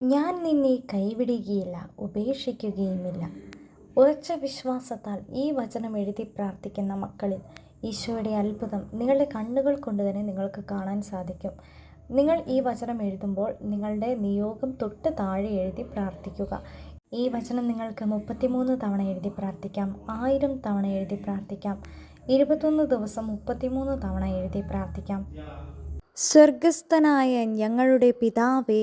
ഞാൻ നിന്നെ കൈവിടുകയില്ല ഉപേക്ഷിക്കുകയുമില്ല. ഉറച്ച വിശ്വാസത്താൽ ഈ വചനം എഴുതി പ്രാർത്ഥിക്കുന്ന മക്കളിൽ ഈശോയുടെ അത്ഭുതം നിങ്ങളുടെ കണ്ണുകൾ കൊണ്ട് തന്നെ നിങ്ങൾക്ക് കാണാൻ സാധിക്കും. നിങ്ങൾ ഈ വചനം എഴുതുമ്പോൾ നിങ്ങളുടെ നിയോഗം തൊട്ട് താഴെ എഴുതി പ്രാർത്ഥിക്കുക. ഈ വചനം നിങ്ങൾക്ക് മുപ്പത്തിമൂന്ന് തവണ എഴുതി പ്രാർത്ഥിക്കാം ആയിരം തവണ എഴുതി പ്രാർത്ഥിക്കാം ഇരുപത്തൊന്ന് ദിവസം മുപ്പത്തിമൂന്ന് തവണ എഴുതി പ്രാർത്ഥിക്കാം. സ്വർഗസ്ഥനായ ഞങ്ങളുടെ പിതാവേ